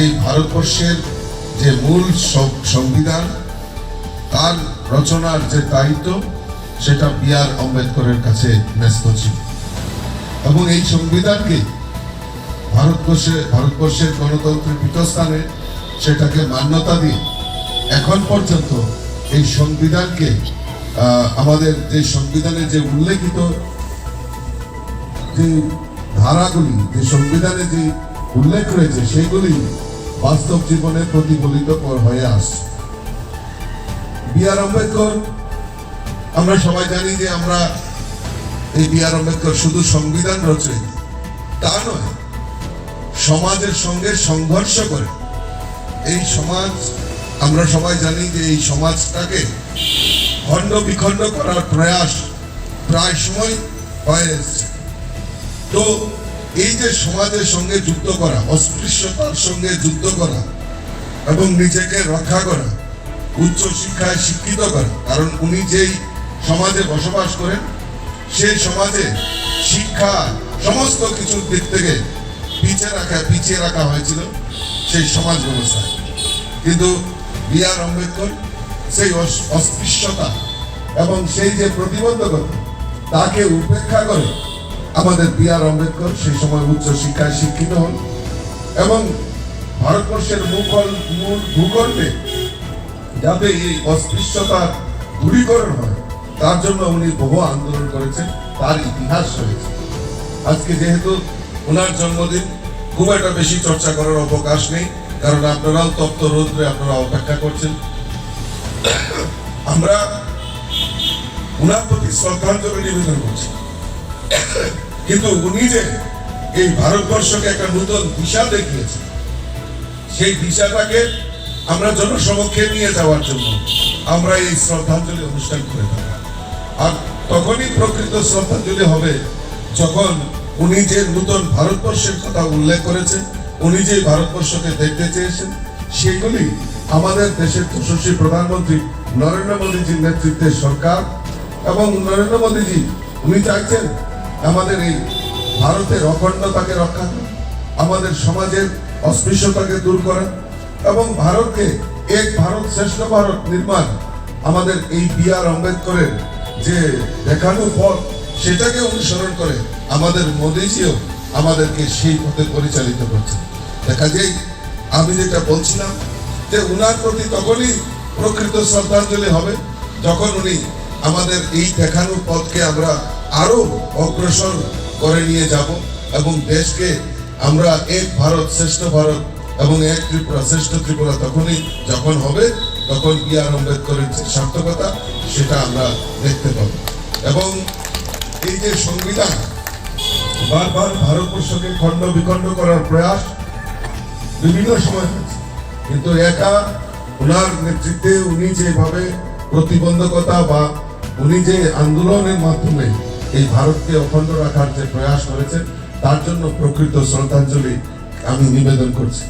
এই ভারতবর্ষের যে মূল সংবিধান, তার রচনার যে দায়িত্ব, সেটা বি আর আম্বেদকরের কাছে ন্যস্ত ছিল। এবং এই সংবিধানকে ভারতবর্ষে ভারতবর্ষের গণতন্ত্রের পীঠস্থানে সেটাকে মান্যতা দিয়ে এখন পর্যন্ত এই সংবিধানকে আমাদের যে সংবিধানে যে উল্লেখিত যে ধারাগুলি, যে সংবিধানে যে উল্লেখ রয়েছে, সেগুলি বাস্তব জীবনে প্রতিফলিত হয়ে আসছে। বি আর আম্বেদকর, আমরা সবাই জানি যে আমরা এই বি আর আম্বেদকর শুধু সংবিধান রচে, তা নয়, সমাজের সঙ্গে সংঘর্ষ করে। এই সমাজ, আমরা সবাই জানি যে এই সমাজটাকে খণ্ড বিখণ্ড করার প্রয়াস প্রায় সময় হয়ে এসছে। তো এই যে সমাজের সঙ্গে যুক্ত করা, অস্পৃশ্যতার সঙ্গে যুদ্ধ করা এবং নিজেকে রক্ষা করা, উচ্চ শিক্ষায় শিক্ষিত করা, কারণ উনি যেই সমাজে বসবাস করেন সেই সমাজে শিক্ষা সমস্ত কিছুর দিক থেকে পিছিয়ে রাখা পিছিয়ে রাখা হয়েছিল সেই সমাজ ব্যবস্থায়। কিন্তু বি আর আম্বেদকর সেই অস- অস্পৃশ্যতা এবং সেই যে প্রতিবন্ধকতা, তাকে উপেক্ষা করে আমাদের বি আর আম্বেদকর সেই সময় উচ্চ শিক্ষায় শিক্ষিত হন এবং ভারতবর্ষের মুখল মূল ভূখণ্ডে যাতে এই অস্পৃশ্যতার দূরীকরণ হয়, তার জন্য উনি বহু আন্দোলন করেছেন, তার ইতিহাস রয়েছে। আজকে যেহেতু ওনার জন্মদিন, খুব একটা বেশি চর্চা করার অবকাশ নেই, কারণ আপনারাও তপ্ত রৌদ্রে আপনারা অপেক্ষা করছেন। আমরা ওনার প্রতি শ্রদ্ধাঞ্জলি নিবেদন করছি। কিন্তু উনি যে এই ভারতবর্ষকে একটা নতুন দিশা দেখিয়েছেন, সেই দিশাটাকে আমরা জনসমক্ষে নিয়ে যাওয়ার জন্য আমরা এই শ্রদ্ধাঞ্জলি অনুষ্ঠান করে থাকি। আর তখনই প্রকৃত শ্রদ্ধাঞ্জলি হবে যখন উনি যে নতুন ভারতবর্ষের কথা উল্লেখ করেছেন, উনি যে ভারতবর্ষকে দেখতে চেয়েছেন, সেগুলি আমাদের দেশের যশস্বী প্রধানমন্ত্রী নরেন্দ্র মোদীজির নেতৃত্বে সরকার এবং নরেন্দ্র মোদীজি, উনি চাইছেন আমাদের এই ভারতের অখণ্ডতাকে রক্ষা করা আমাদের সমাজের অস্পৃশ্যতাকে দূর করা এবং ভারতকে এক ভারত শ্রেষ্ঠ ভারত নির্মাণ আমাদের এই বি আর আম্বেদকরের যে দেখানো পথ, সেটাকে অনুসরণ করে আমাদের মোদীজিও আমাদেরকে সেই পথে পরিচালিত করছে দেখা যায় আমি যেটা বলছিলাম যে উনার প্রতি তখনই প্রকৃত শ্রদ্ধাঞ্জলি হবে, যখন উনি আমাদের এই দেখানো পথকে আমরা আরও অগ্রসর করে নিয়ে যাব এবং দেশকে আমরা এক ভারত শ্রেষ্ঠ ভারত এবং এক ত্রিপুরা, শ্রেষ্ঠ ত্রিপুরা তখনই যখন হবে, তখন বি আর আম্বেদকরের যে সার্থকতা, সেটা আমরা দেখতে পাবো। এবং এই যে সংবিধান, বারবার ভারতবর্ষকে খণ্ড বিখণ্ড করার প্রয়াস বিভিন্ন সময় হয়েছে। কিন্তু একা ওনার নেতৃত্বে উনি যেভাবে প্রতিবন্ধকতা বা উনি যে আন্দোলনের মাধ্যমে এই ভারতকে অখণ্ড রাখার যে প্রয়াস করেছেন, তার জন্য প্রকৃত শ্রদ্ধাঞ্জলি আমি নিবেদন করছি।